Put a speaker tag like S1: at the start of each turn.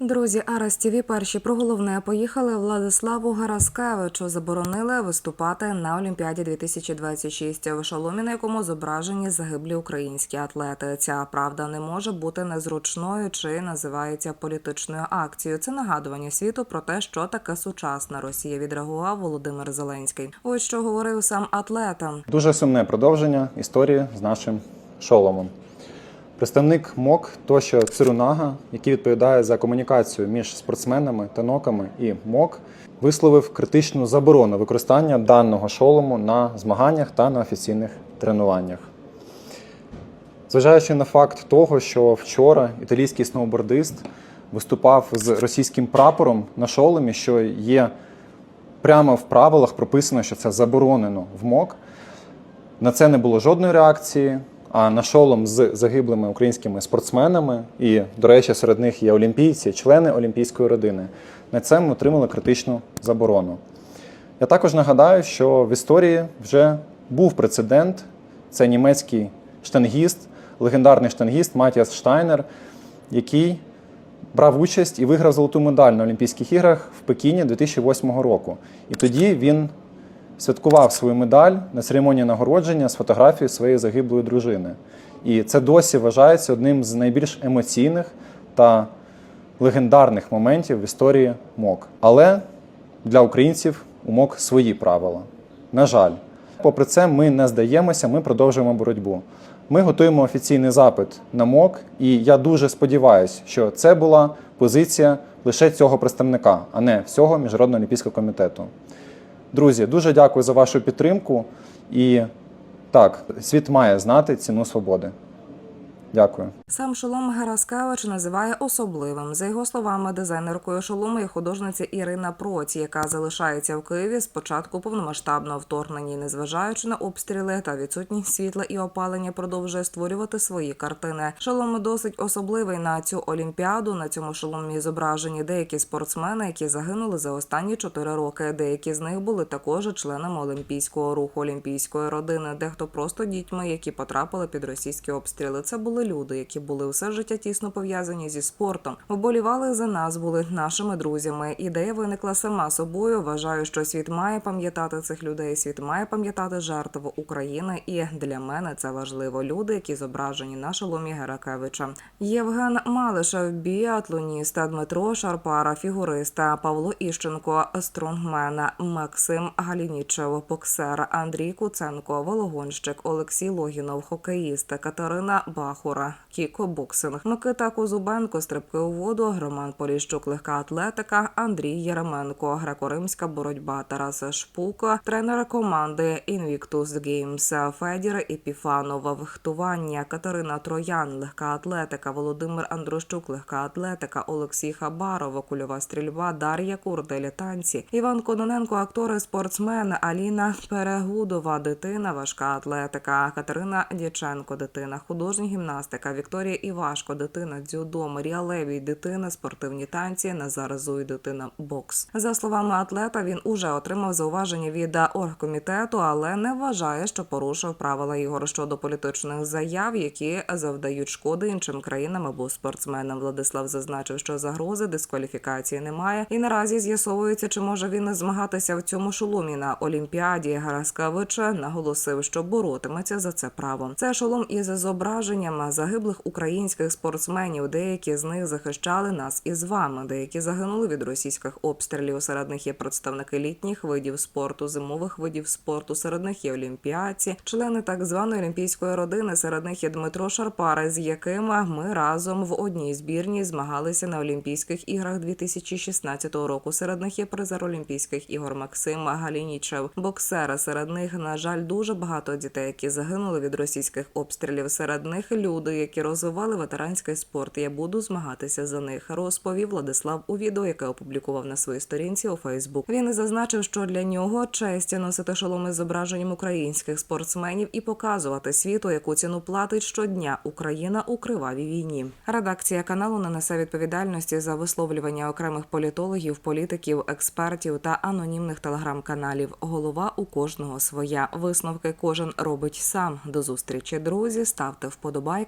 S1: Друзі, Арас ТІВІ перші про головне поїхали Владиславу Гараскевичу. Заборонили виступати на Олімпіаді 2026 в шоломі, на якому зображені загиблі українські атлети. Ця правда не може бути незручною чи називається політичною акцією. Це нагадування світу про те, що таке сучасна Росія. Відреагував Володимир Зеленський. Ось що говорив сам атлетам.
S2: Дуже сумне продовження історії з нашим шоломом. Представник МОК Тошо Цирунага, який відповідає за комунікацію між спортсменами та ноками і МОК, висловив критичну заборону використання даного шолому на змаганнях та на офіційних тренуваннях. Зважаючи на факт того, що вчора італійський сноубордист виступав з російським прапором на шоломі, що є прямо в правилах прописано, що це заборонено в МОК. На це не було жодної реакції. А на шолом з загиблими українськими спортсменами, і, до речі, серед них є олімпійці, члени олімпійської родини. На це ми отримали критичну заборону. Я також нагадаю, що в історії вже був прецедент. Це німецький штангіст, легендарний штангіст Матіас Штайнер, який брав участь і виграв золоту медаль на Олімпійських іграх в Пекіні 2008 року. І тоді він святкував свою медаль на церемонії нагородження з фотографією своєї загиблої дружини. І це досі вважається одним з найбільш емоційних та легендарних моментів в історії МОК. Але для українців у МОК свої правила. На жаль, попри це, ми не здаємося, ми продовжуємо боротьбу. Ми готуємо офіційний запит на МОК, і я дуже сподіваюся, що це була позиція лише цього представника, а не всього Міжнародного олімпійського комітету. Друзі, дуже дякую за вашу підтримку. І так, світ має знати ціну свободи. Дякую.
S1: Сам шолом Гераскевич називає особливим. За його словами, дизайнеркою шолому є художниця Ірина Проці, яка залишається в Києві з початку повномасштабного вторгнення, незважаючи на обстріли та відсутність світла і опалення, продовжує створювати свої картини. Шолом досить особливий на цю олімпіаду. На цьому шоломі зображені деякі спортсмени, які загинули за останні чотири роки. Деякі з них були також членами олімпійського руху, олімпійської родини, дехто просто дітьми, які потрапили під російські обстріли. Це були люди, які були все життя тісно пов'язані зі спортом. Вболівали за нас, були нашими друзями. Ідея виникла сама собою. Вважаю, що світ має пам'ятати цих людей. Світ має пам'ятати жертв України. І для мене це важливо. Люди, які зображені на шоломі Геракевича. Євген Малишев, біатлоніста, Дмитро Шарпара, фігуриста, Павло Іщенко, стронгмена, Максим Галінічев, боксер, Андрій Куценко, Вологонщик, Олексій Логінов, хокеїст, Катерина Бахура, кікобоксинг, Микита Козубенко, стрибки у воду, Роман Поліщук, легка атлетика, Андрій Єременко, греко-римська боротьба, Тарас Шпука, тренер команди Invictus Games, Федір Епіфанов, вихтування, Катерина Троян, легка атлетика, Володимир Андрощук, легка атлетика, Олексій Хабаров, кульова стрільба, Дар'я Курделі, танці, Іван Кононенко, актори, спортсмен, Аліна Перегудова, дитина, важка атлетика, Катерина Дяченко, дитина, художня гімнастика, Вікторія Івашко, дитина, дзюдо, Марія Левій, дитина, спортивні танці, Назар Зуй, дитина, бокс. За словами атлета, він уже отримав зауваження від оргкомітету, але не вважає, що порушив правила ігор щодо політичних заяв, які завдають шкоди іншим країнам або спортсменам. Владислав зазначив, що загрози дискваліфікації немає, і наразі з'ясовується, чи може він змагатися в цьому шоломі на Олімпіаді. Гараскевич наголосив, що боротиметься за це право. Це шолом із зображенням загиблих українських спортсменів. Деякі з них захищали нас із вами. Деякі загинули від російських обстрілів. Серед них є представники літніх видів спорту, зимових видів спорту. Серед них є олімпіаці, члени так званої олімпійської родини. Серед них є Дмитро Шарпара, з яким ми разом в одній збірні змагалися на Олімпійських іграх 2016 року. Серед них є призер Олімпійських ігор Максим Галінічев, боксера. Серед них, на жаль, дуже багато дітей, які загинули від російських обстрілів. Серед них люди, які розвивали ветеранський спорт. Я буду змагатися за них. Розповів Владислав у відео, яке опублікував на своїй сторінці у Фейсбук. Він зазначив, що для нього честь носити шоломи з зображенням українських спортсменів і показувати світу, яку ціну платить щодня Україна у кривавій війні. Редакція каналу не несе відповідальності за висловлювання окремих політологів, політиків, експертів та анонімних телеграм-каналів. Голова у кожного своя. Висновки кожен робить сам. До зустрічі, друзі. Ставте вподобайки,